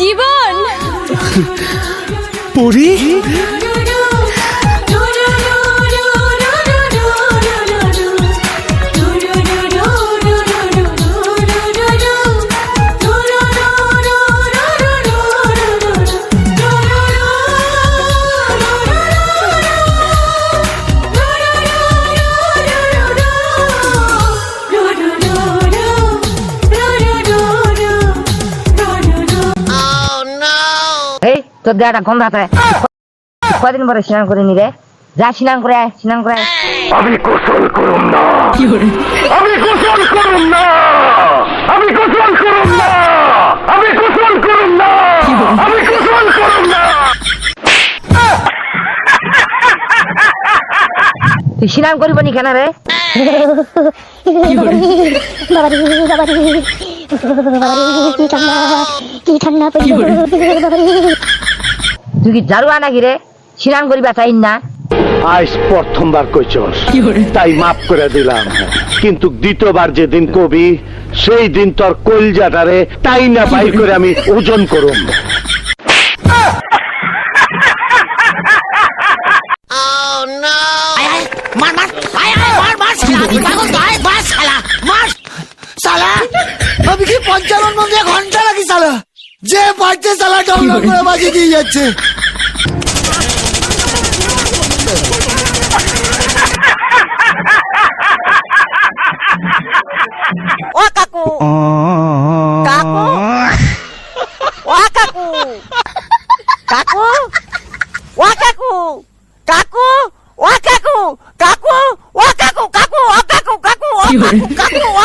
জীবন। পরি? তোর দেয়াটা গন্ধ আছে। কদিন পরে স্নান করে নি রে? যা স্নান করে আয়, স্নান করে আমি গোসল করুম না। আমি গোসল করুম না। আমি গোসল করুম না। আমি গোসল করুম না। আমি গোসল করুম না। তুই স্নান করব নি কেন রে? কি ঠান্ডা কি ঠান্ডা তুই কি জারুয়া নাকি রে? স্নান করিবা চাই না? আজ প্রথমবার কইছস। তাই মাফ করে দিলাম। কিন্তু দ্বিতীয়বার যেদিন কবি সেই দিন তোর কলজাটারে তাই না বাই করে আমি ওজন করুম। মার মার আয় আয় মার মার যে পারছে শালা ডাউনলোড করে বাজিয়ে দিয়ে যাচ্ছে। ও কাকু। কাকু? ও কাকু। কাকু? ও কাকু। কাকু? ও কাকু। কাকু? ও কাকু। কাকু? ও কাকু। কাকু? ও কাকু। কাকু? ও